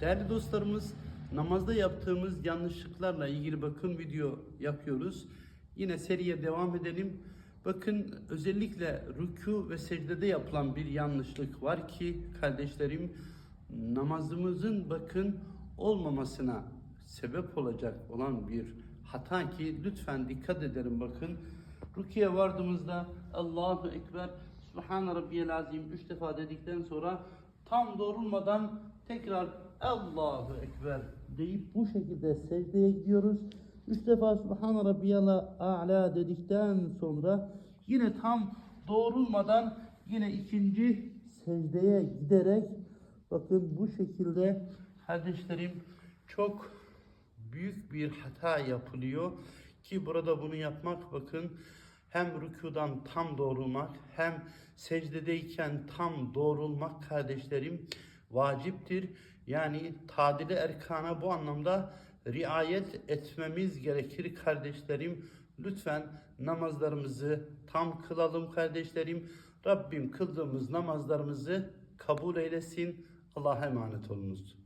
Değerli dostlarımız namazda yaptığımız yanlışlıklarla ilgili bakın video yapıyoruz. Yine seriye devam edelim. Bakın özellikle rükû ve secdede yapılan bir yanlışlık var ki kardeşlerim namazımızın bakın olmamasına sebep olacak olan bir hata ki lütfen dikkat edelim bakın. Rukiye vardığımızda Allahu Ekber Subhan Rabbiyel Azim üç defa dedikten sonra tam doğrulmadan tekrar Allahu Ekber deyip bu şekilde secdeye gidiyoruz. Üç defa Subhan Rabbiyel A'la dedikten sonra yine tam doğrulmadan yine ikinci secdeye giderek bakın bu şekilde kardeşlerim çok büyük bir hata yapılıyor ki burada bunu yapmak bakın hem rükudan tam doğrulmak hem secdedeyken tam doğrulmak kardeşlerim vaciptir. Yani tadili erkana bu anlamda riayet etmemiz gerekir kardeşlerim. Lütfen namazlarımızı tam kılalım kardeşlerim. Rabbim kıldığımız namazlarımızı kabul eylesin. Allah'a emanet olunuz.